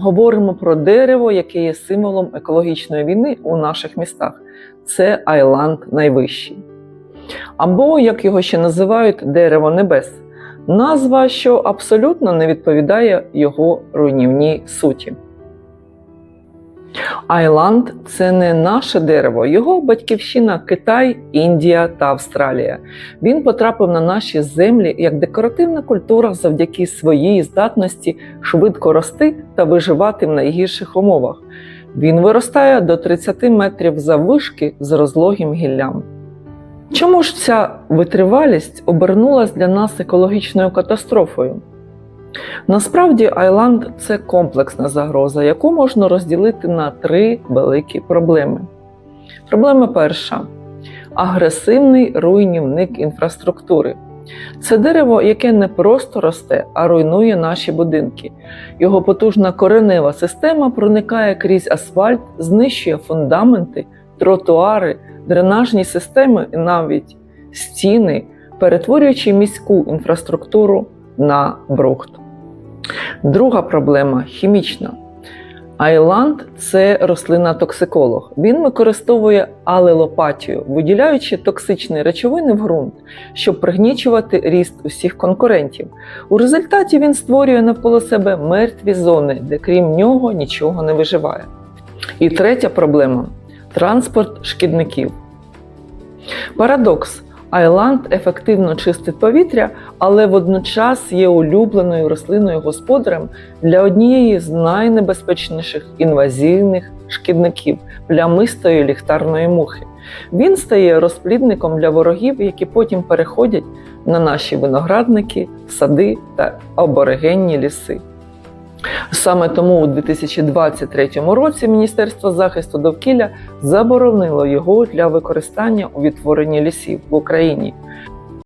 говоримо про дерево, яке є символом екологічної війни у наших містах. Це Айланд найвищий. Або, як його ще називають, дерево небес. Назва, що абсолютно не відповідає його руйнівній суті. Айланд це не наше дерево, його батьківщина Китай, Індія та Австралія. Він потрапив на наші землі як декоративна культура завдяки своїй здатності швидко рости та виживати в найгірших умовах. Він виростає до 30 метрів заввишки з розлогим гіллям. Чому ж ця витривалість обернулась для нас екологічною катастрофою? Насправді, Айланд це комплексна загроза, яку можна розділити на три великі проблеми. Проблема перша агресивний руйнівник інфраструктури. Це дерево, яке не просто росте, а руйнує наші будинки. Його потужна коренева система проникає крізь асфальт, знищує фундаменти, тротуари, дренажні системи і навіть стіни, перетворюючи міську інфраструктуру на брухт. Друга проблема хімічна. Айланд це рослина-токсиколог. Він використовує алелопатію, виділяючи токсичні речовини в ґрунт, щоб пригнічувати ріст усіх конкурентів. У результаті він створює навколо себе мертві зони, де крім нього нічого не виживає. І третя проблема транспорт шкідників. Парадокс. Айланд ефективно чистить повітря, але водночас є улюбленою рослиною господарем для однієї з найнебезпечніших інвазивних шкідників плямистої ліхтарної мухи. Він стає розплідником для ворогів, які потім переходять на наші виноградники, сади та аборигенні ліси. Саме тому у 2023 році Міністерство захисту довкілля заборонило його для використання у відтворенні лісів в Україні.